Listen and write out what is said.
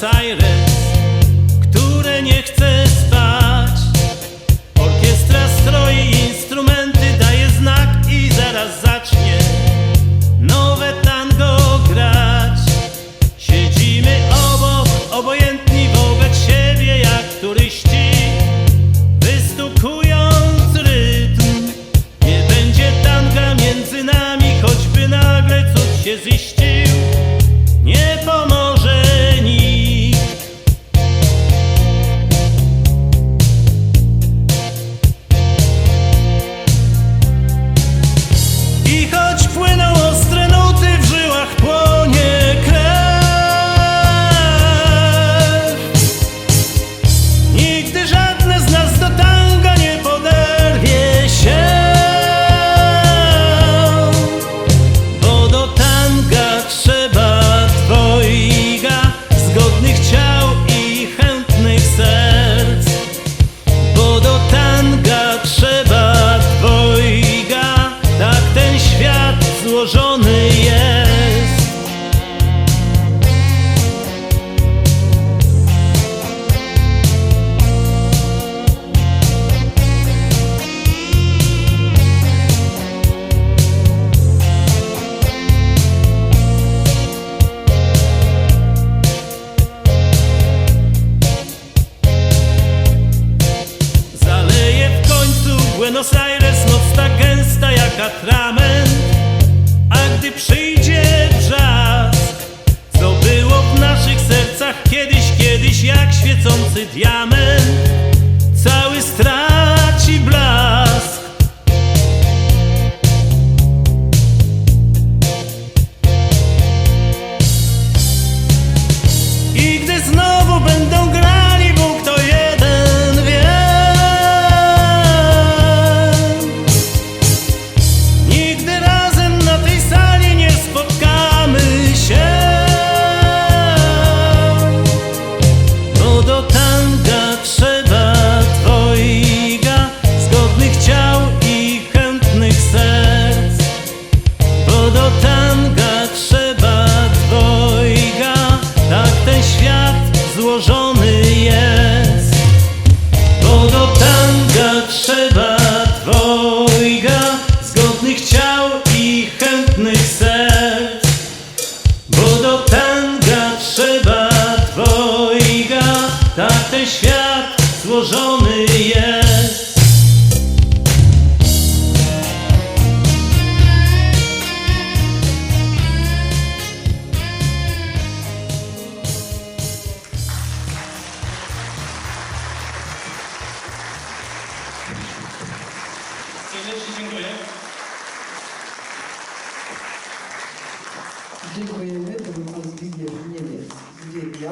tired złożony is no złożony jest. Dziękujemy. To był pan Zbigniew Niemiec z Wiednia.